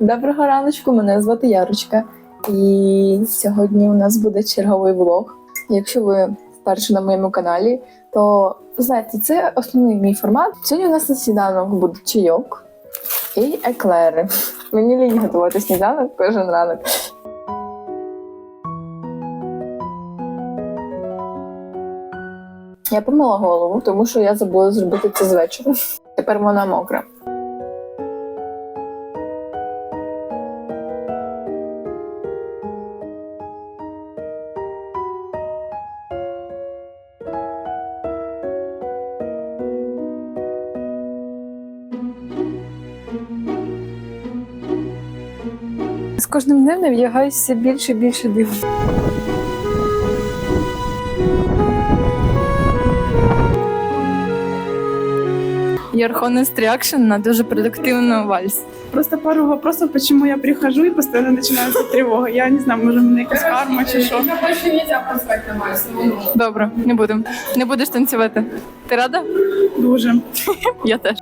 Доброго раночку, мене звати Ярочка. І сьогодні у нас буде черговий влог. Якщо ви вперше на моєму каналі, то знаєте, це основний мій формат. Сьогодні у нас на сніданок буде чайок і еклери. Мені лінь готувати сніданок кожен ранок. Я помила голову, тому що я забула зробити це з вечора. Тепер вона мокра. З кожним днем я вдягаюся більше і більше диву. Ярхон Стріакшн на дуже продуктивну вальс. Просто пару вопросов, почему я прихожу и постоянно начинается тревога. Я не знаю, може мене якась карма чи що. Добре, не будемо. Не будеш танцювати. Ти рада? Дуже. Я теж.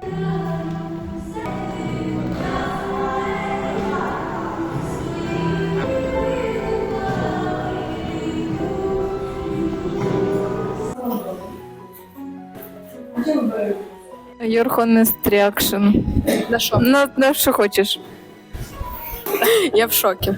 Your honest reaction. На що? На, на що хочеш. Я в шокі.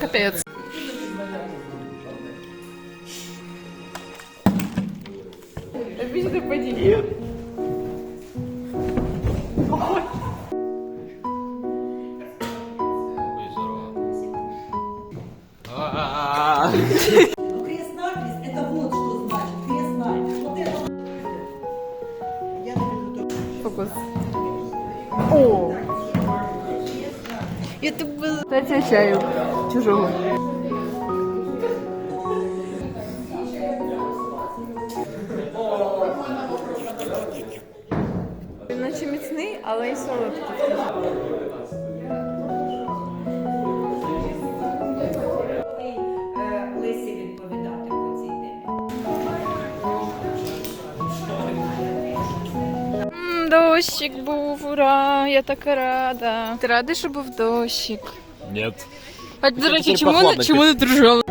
Капець. Крест-надпись это вот что значит. Крест-надпись. Вот это. Я наведу Фокус. О! Это было... Статья чаю. Чужого. Наче міцний, але й солодкий. Дощик був, ура, я така рада. Ти радий, що був дощик? Нет. А, до речі, чому, чому не дружили?